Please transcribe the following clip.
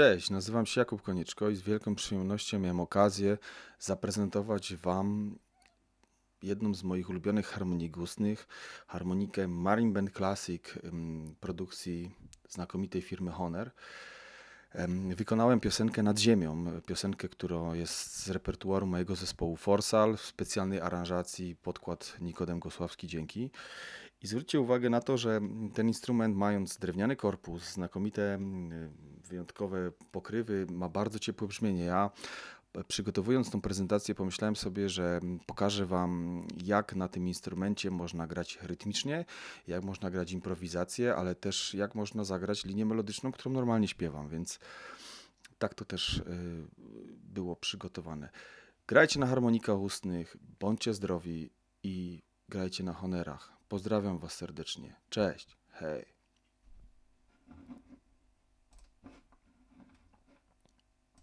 Cześć, nazywam się Jakub Konieczko i z wielką przyjemnością miałem okazję zaprezentować Wam jedną z moich ulubionych harmonii gustnych, harmonikę Marine Band Classic produkcji znakomitej firmy Honor. Em, Wykonałem piosenkę Nad Ziemią, piosenkę, która jest z repertuaru mojego zespołu Forsal w specjalnej aranżacji podkład Nikodem Gosławski, dzięki. I zwróćcie uwagę na to, że ten instrument, mając drewniany korpus, znakomite, mm, wyjątkowe pokrywy, ma bardzo ciepłe brzmienie. Ja e, przygotowując tą prezentację, pomyślałem sobie, że mm, pokażę Wam, jak na tym instrumencie można grać rytmicznie, jak można grać improwizację, ale też jak można zagrać linię melodyczną, którą normalnie śpiewam, więc tak to też y, było przygotowane. Grajcie na harmonikach ustnych, bądźcie zdrowi i grajcie na honerach. Pozdrawiam Was serdecznie. Cześć, hej.